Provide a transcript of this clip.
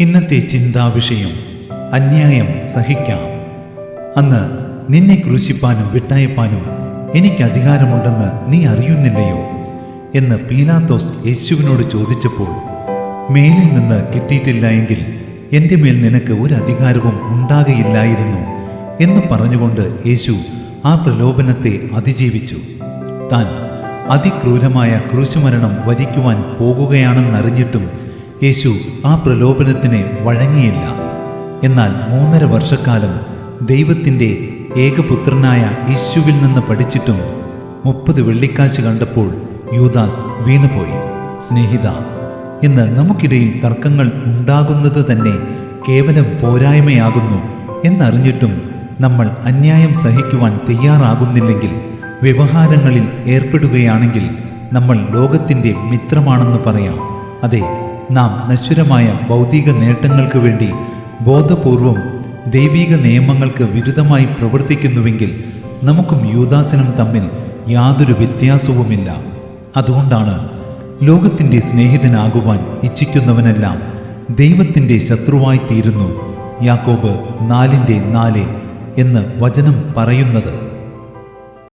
ഇന്നത്തെ ചിന്താവിഷയം അന്യായം സഹിക്കാം. അന്ന് നിന്നെ ക്രൂശിപ്പാനും വിട്ടയപ്പാനും എനിക്ക് അധികാരമുണ്ടെന്ന് നീ അറിയുന്നില്ലയോ? എന്ന് പീലാത്തോസ് യേശുവിനോട് ചോദിച്ചപ്പോൾ മേലിൽ നിന്ന് കിട്ടിയിട്ടില്ല എങ്കിൽ എന്റെ മേൽ നിനക്ക് ഒരു അധികാരവും ഉണ്ടാകയില്ലായിരുന്നു എന്ന് പറഞ്ഞുകൊണ്ട് യേശു ആ പ്രലോഭനത്തെ അതിജീവിച്ചു. താൻ അതിക്രൂരമായ ക്രൂശുമരണം വരിക്കുവാൻ പോകുകയാണെന്നറിഞ്ഞിട്ടും യേശു ആ പ്രലോഭനത്തിന് വഴങ്ങിയില്ല. എന്നാൽ മൂന്നര വർഷക്കാലം ദൈവത്തിന്റെ ഏകപുത്രനായ യേശുവിൽ നിന്ന് പഠിച്ചിട്ടും മുപ്പത് വെള്ളിക്കാശ് കണ്ടപ്പോൾ യൂദാസ് വീണുപോയി. സ്നേഹിത ഇന്ന് നമുക്കിടയിൽ തർക്കങ്ങൾ ഉണ്ടാകുന്നത് തന്നെ കേവലം പോരായ്മയാകുന്നു എന്നറിഞ്ഞിട്ടും നമ്മൾ അന്യായം സഹിക്കുവാൻ തയ്യാറാകുന്നില്ലെങ്കിൽ വ്യവഹാരങ്ങളിൽ ഏർപ്പെടുകയാണെങ്കിൽ നമ്മൾ ലോകത്തിന്റെ മിത്രമാണെന്ന് പറയാം. അതെ നാം നശ്വരമായ ഭൗതിക നേട്ടങ്ങൾക്ക് വേണ്ടി ബോധപൂർവം ദൈവിക നിയമങ്ങൾക്ക് വിരുദ്ധമായി പ്രവർത്തിക്കുന്നുവെങ്കിൽ നമുക്കും യൂദാസിനും തമ്മിൽ യാതൊരു വ്യത്യാസവുമില്ല. അതുകൊണ്ടാണ് ലോകത്തിന്റെ സ്നേഹിതനാകുവാൻ ഇച്ഛിക്കുന്നവനെല്ലാം ദൈവത്തിന്റെ ശത്രുവായി തീരുന്നു യാക്കോബ് നാലിന്റെ നാല് എന്ന് വചനം പറയുന്നത്.